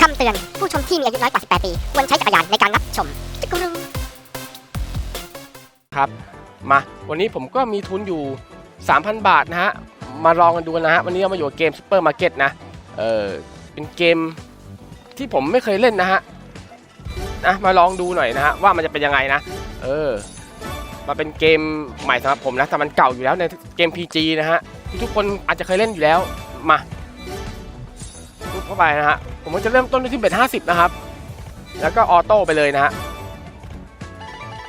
คำเตือน ผู้ชมที่มีอายุน้อยกว่า 18 ปี ควรใช้จักรยานในการรับชมจักรุงครับ มา วันนี้ผมก็มีทุนอยู่ 3,000 บาทนะฮะ มาลองกันดูนะฮะ วันนี้เรามาอยู่กับเกมซูเปอร์มาร์เก็ตนะ เออเป็นเกมที่ผมไม่เคยเล่นนะฮะ นะมาลองดูหน่อยนะฮะ ว่ามันจะเป็นยังไงนะ เออมาเป็นเกมใหม่สำหรับผมนะแต่มันเก่าอยู่แล้วในเกม PG นะฮะทุกคนอาจจะเคยเล่นอยู่แล้วมา เข้าไปนะฮะ ผมก็จะเริ่มต้นด้วยที่เบ็ด50นะครับ แล้วก็ออโต้ไปเลยนะฮะ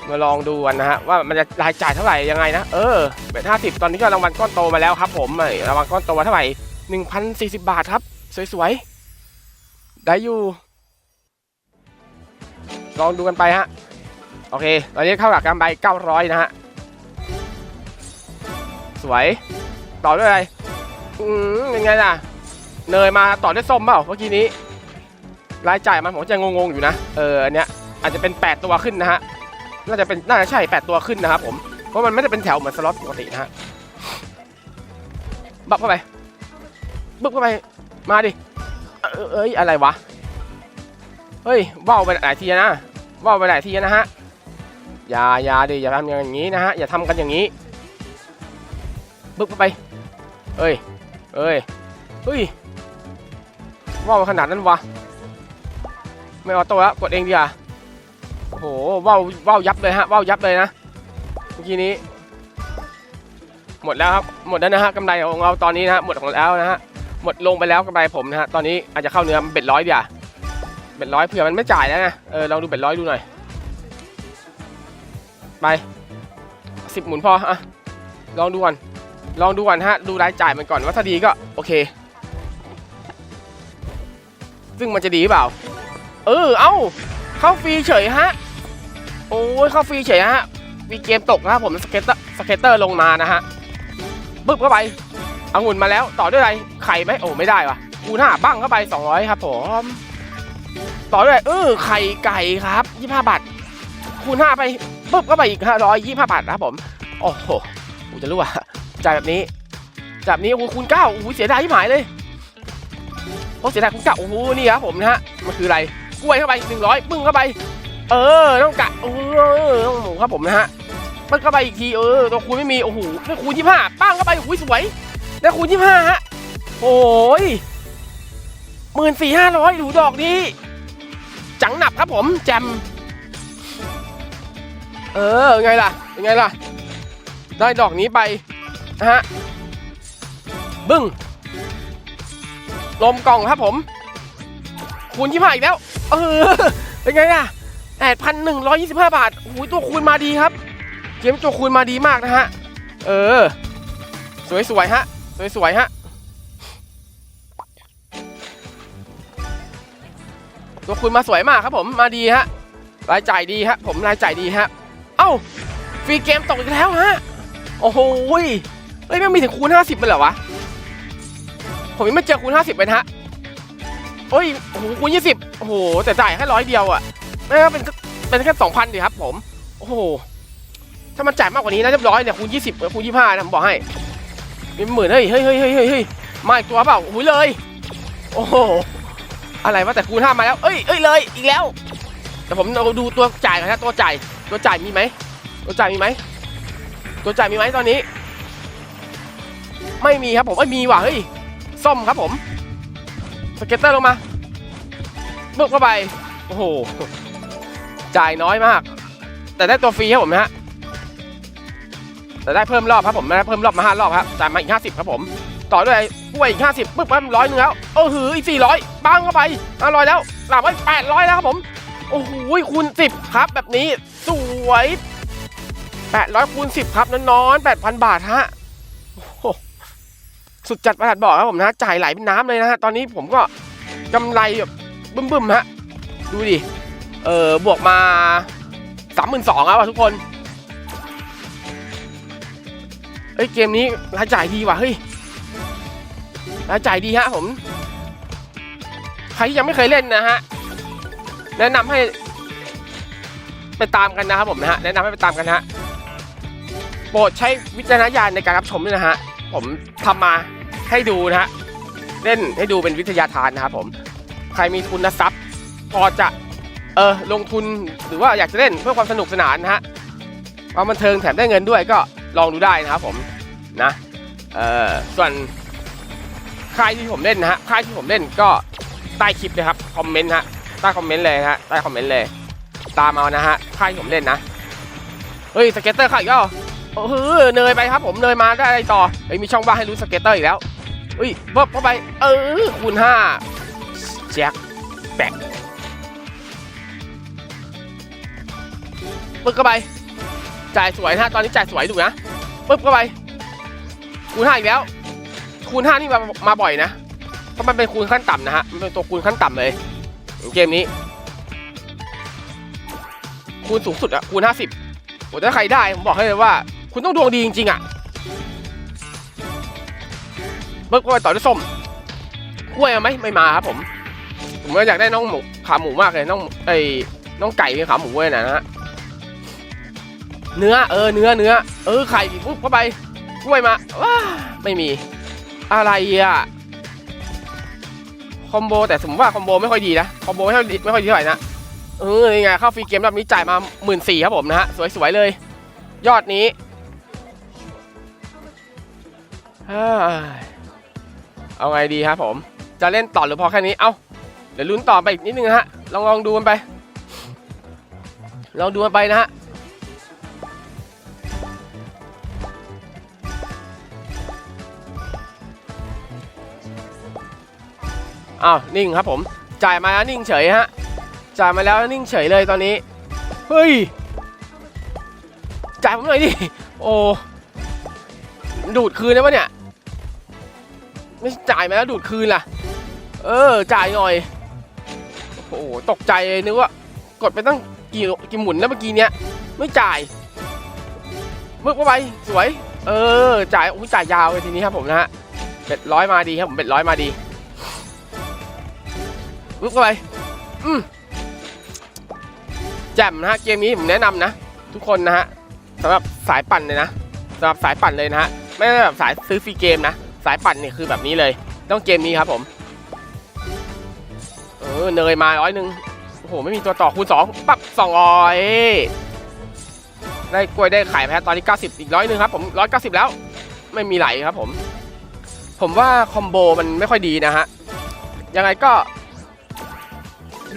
มาลองดูกันนะฮะว่ามันจะรายจ่ายเท่าไหร่ยังไงนะ เออ เบ็ดห้าสิบตอนนี้ก็รางวัลก้อนโตมาแล้วครับ ผมรางวัลก้อนโตมาเท่าไหร่หนึ่งพันสี่สิบบาทครับ สวยๆ ได้อยู่ ลองดูกันไปฮะ โอเค ตอนนี้เข้ากับกำไรเก้าร้อยนะฮะ สวย ต่อด้วยอะไร อืมยังไงล่ะ เนยมาต่อด้วยส้มเปล่าเมื่อกี้นี้ รายจ่ายมันผมจะงงๆอยู่นะ เอออันเนี้ยอาจจะเป็น 8 ตัวขึ้นนะฮะ น่าจะเป็น น่าจะใช่ 8 ตัวขึ้นนะครับผม เพราะมันไม่ได้เป็นแถวเหมือนสล็อตปกตินะฮะ บับเข้าไปบึบเข้าไป มาดิ เอ้ย อะไรวะ เฮ้ยว่าวไปหลายทีนะว่าวไปหลายทีนะฮะ อย่าอย่าดิ อย่าทำอย่างนี้นะฮะ อย่าทำกันอย่างนี้บึบเข้าไป เอ้ย เอ้ย เฮ้ย ว่าวขนาดนั้นวะ ไม่ออโต้แล้วกดเองดีกว่าโอ้โหว่าวว่าวยับเลยฮะว่าวยับเลยนะเมื่อกี้นี้ หมดแล้วครับหมดแล้วนะฮะกำไรของเราตอนนี้นะฮะหมดของแล้วนะฮะหมดลงไปแล้วกำไรผมนะฮะตอนนี้อาจจะเข้าเนื้อเบ็ดร้อยดียวาเบ็ดร้อยเผื่อมันไม่จ่ายแล้วนะเออลองดูเบ็ดร้อยดูหน่อยไปสิบหมุนพออะลองดูก่อนลองดูก่อนฮะดูรายจ่ายมันก่อนว่าถ้าดีก็โอเค ซึ่งมันจะดีหรือเปล่า เออ เอ้า เข้าฟรีเฉยฮะ โอ้ยเข้าฟรีเฉยฮะ มีเกมตกนะครับผมสเก็ตเตอร์สเก็ตเตอร์ลงมานะฮะปึ๊บเข้าไปเอางุ่นมาแล้วต่อด้วยอะไรไข่ไหมโอ้ไม่ได้วะคูณห้าบั้งเข้าไป 200 ครับผมต่อด้วยเออไข่ไก่ครับ25บาทคูณห้าไปปึ๊บเข้าไปอีก525บาทนะครับผมโอ้โหกูจะรู้ว่าจ่ายแบบนี้จายแบบนี้โอ้โหคูณเก้าโอ้โหเสียดายที่หมายเลย โอ้เสียดายคูณเก้าโอ้โหนี่ครับผมนะฮะมันคืออะไรกล้วยเข้าไปหนึ่งร้อยปึ้งเข้าไป เออต้องกะเออต้องหมูครับผมนะฮะปึ้งเข้าไปอีกทีเออตัวคูณไม่มีโอ้โหได้คูณยี่ห้าปั้งเข้าไปโอ้ยสวยได้คูณยี่ห้าฮะโอ้ยหมื่นสี่ห้าร้อยดูดอกนี้ จังหนับครับผมแจมเออไงล่ะยังไงล่ะ ได้ดอกนี้ไปนะฮะบึ้ง ลมกล่องครับผม คูณยี่ห้าอีกแล้ว เออ เป็นไงล่ะแปดพันหนึ่งร้อยยี่สิบห้าบาทโอ้ยตัวคูณมาดีครับเกมตัวคูณมาดีมากนะฮะ เออ สวยๆฮะ สวยๆฮะ ตัวคูณมาสวยมากครับผมมาดีฮะ รายจ่ายดีฮะ ผมรายจ่ายดีฮะ เอ้า ฟรีเกมตกอีกแล้วฮะ โอ้โหเฮ้ยไม่มีถึงคูณ 50เลยเหรอวะ ผมยังไม่เจอคูณ 50เลยนะฮะโอ้ยโอ้โหคูณยี่สิบโอ้โห แต่จ่ายแค่ร้อยเดียวอะไม่ก็เป็นเป็นแค่สองพันดิครับผม โอ้โห ถ้ามันจ่ายมากกว่านี้นะเรียบร้อยเนี่ยคูณยี่สิบคูณยี่ห้านะผมบอกให้เป็นหมื่นเฮ้ยเฮ้ยเฮ้ยเฮ้ยเฮ้ยมาอีกตัวเปล่าโอ้ยเลย โอ้โห อะไรวะแต่คูณห้ามาแล้ว เอ้ยเอ้ยเลยอีกแล้ว แต่ผมเอาดูตัวจ่ายก่อนนะตัวจ่าย ตัวจ่ายมีไหม ตัวจ่ายมีไหม ตัวจ่ายมีไหมตอนนี้ ไม่มีครับผมไม่มีว่ะเฮ้ย ส้มครับผม สเก็ตเตอร์ลงมาบึกเข้าไป โอ้โห จ่ายน้อยมาก แต่ได้ตัวฟรีครับผมนะฮะ แต่ได้เพิ่มรอบครับผมได้เพิ่มรอบมาห้ารอบครับจ่ายมาอีกห้าสิบครับผม ต่อด้วยกล้วยอีกห้าสิบปึ๊บปั๊บร้อยหนึงแล้วโอ้โหอีกสี่ร้อยบังเข้าไปห้าร้อยแล้วหลับไว้แปดร้อยแล้วครับผม โอ้โหคูณสิบครับ แบบนี้สวยแปดร้อยคูณสิบครับนอนๆแปดพันบาทฮะ สุดจัดประหลัดบอกครับผมนะจ่ายไหลเป็นน้ำเลยนะฮะตอนนี้ผมก็กำไรแบบบึ้มๆฮะดูดิเออบวกมาสามหมื่นสองแล้วทุกคนเฮ้ยเกมนี้รายจ่ายดีว่ะเฮ้ยรายจ่ายดีฮะผมใครที่ยังไม่เคยเล่นนะฮะแนะนำให้ไปตามกันนะครับผมนะฮะแนะนำให้ไปตามกันฮะโปรดใช้วิจารณญาณในการรับชมด้วยนะฮะ ผมทำมาให้ดูนะฮะเล่นให้ดูเป็นวิทยาทานนะครับผมใครมีทุนทรัพย์ พอจะเออลงทุนหรือว่าอยากจะเล่นเพื่อความสนุกสนานนะฮะความบันเทิงแถมได้เงินด้วยก็ลองดูได้นะครับผมนะเออส่วนค่ายที่ผมเล่นนะฮะค่ายที่ผมเล่นก็ใต้คลิปนะครับคอมเมนต์ฮะใต้คอมเมนต์เลยฮะใต้คอมเมนต์เลย ตามเอานะฮะค่ายที่ผมเล่นนะเฮ้ยสเก็ตเตอร์ค่ายอีก แล้วโอ้โหเนยไปครับผมเนยมาได้อะไรต่อเฮ้ยมีช่องว่างให้รู้สเก็ตเตอร์อีกแล้วเฮ้ยเพิ่มเข้าไป เออคูณห้าแจ็คแบกปึ๊บเข้าไป จ่ายสวยนะฮะตอนนี้จ่ายสวยดูนะปึ๊บเข้าไป คูณห้าอีกแล้ว คูณห้านี่มามาบ่อยนะเพราะมันเป็นคูณขั้นต่ำนะฮะมันเป็นตัวคูณขั้นต่ำเลยเกมนี้ คูณสูงสุดอะคูณห้าสิบโอ้ถ้าใครได้ผมบอกให้เลยว่า คุณต้องดวงดีจริงๆอะปึ๊บเข้าไปต่อด้วยส้มกล้วยมาไหมไม่มาครับผม ผมก็อยากได้น้องหมูขาหมูมากเลยน้องไอ้น้องไก่เป็นขาหมูเว้ยนะฮะเนื้อเออเนื้อเนื้อเออไข่ปุ๊บเข้าไปกล้วยมาว้าไม่มีอะไรอะคอมโบแต่สมมติว่าคอมโบไม่ค่อยดีนะคอมโบไม่ค่อยไม่ค่อยดีเท่าไหร่นะเออนี่ไงเข้าฟรีเกมรอบนี้จ่ายมาหมื่นสี่ครับผมนะฮะสวยๆเลย ยอดนี้ เอาไงดีครับผม จะเล่นต่อหรือพอแค่นี้ เอ้าเดี๋ยวลุ้นต่อไปอีกนิดนึงฮะ ลองลองดูมันไป ลองดูมันไปนะฮะอ้าวนิ่งครับผม จ่ายมาแล้วนิ่งเฉยฮะ จ่ายมาแล้วนิ่งเฉยเลยตอนนี้ เฮ้ย จ่ายผมหน่อยดิ โอ้ ดูดคืนได้ปะเนี่ย ไม่จ่ายมาแล้วดูดคืนล่ะ เออ จ่ายหน่อย โอ้โห ตกใจเลยนึกว่า กดไปตั้งกี่กี่หมุนแล้วเมื่อกี้เนี้ย ไม่จ่ายมึกเข้าไปสวย เออ จ่ายอุ้ยจ่ายยาวเลยทีนี้ครับผมนะฮะเบ็ดร้อยมาดีครับผมเบ็ดร้อยมาดีลุกเข้าไปอืมแจ่มนะฮะเกมนี้ผมแนะนำนะ ทุกคนนะฮะสำหรับสายปั่นเลยนะสำหรับสายปั่นเลยนะฮะไม่ได้แบบสายซื้อฟรีเกมนะ สายปั่นเนี่ยคือแบบนี้เลย ต้องเกมนี้ครับผม เออเนยมาร้อยหนึ่งโอ้โห ไม่มีตัวต่อคูณสองปั๊บสองร้อยได้กล้วยได้ไข่แพ้ตอนนี้ 90 อีกร้อยหนึ่งครับผมร้อยเก้าสิบแล้ว ไม่มีไหลครับผม ผมว่าคอมโบมันไม่ค่อยดีนะฮะ ยังไงก็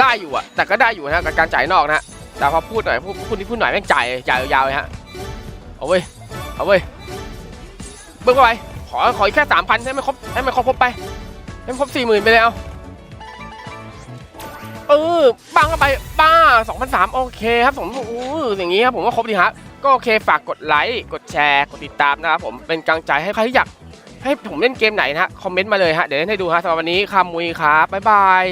ได้อยู่อะแต่ก็ได้อยู่นะกับการจ่ายนอกนะแต่พอพูดหน่อยพูดพูดที่พูดหน่อยแม่งจ่ายจ่ายยาวๆเลยฮะ เอาเว้ย เอาเว้ยเบิ้งเข้าไป อขออีกแค่สามพันให้มันครบให้มันครบครบไปให้มันครบสี่หมื่นไปเลยเอาเอบ้างก็ไปบ้าสองพันสามโอเคครับผมอู้อย่างนี้ครับผมว่าครบดีฮะก็โอเคฝากกดไลค์กดแชร์กดติดตามนะครับผมเป็นกำลังใจให้ใครที่อยากให้ผมเล่นเกมไหนนะฮะคอมเมนต์มาเลยฮะเดี๋ยวเล่นให้ดูฮะสำหรับวันนี้คามุยครับบ๊ายบาย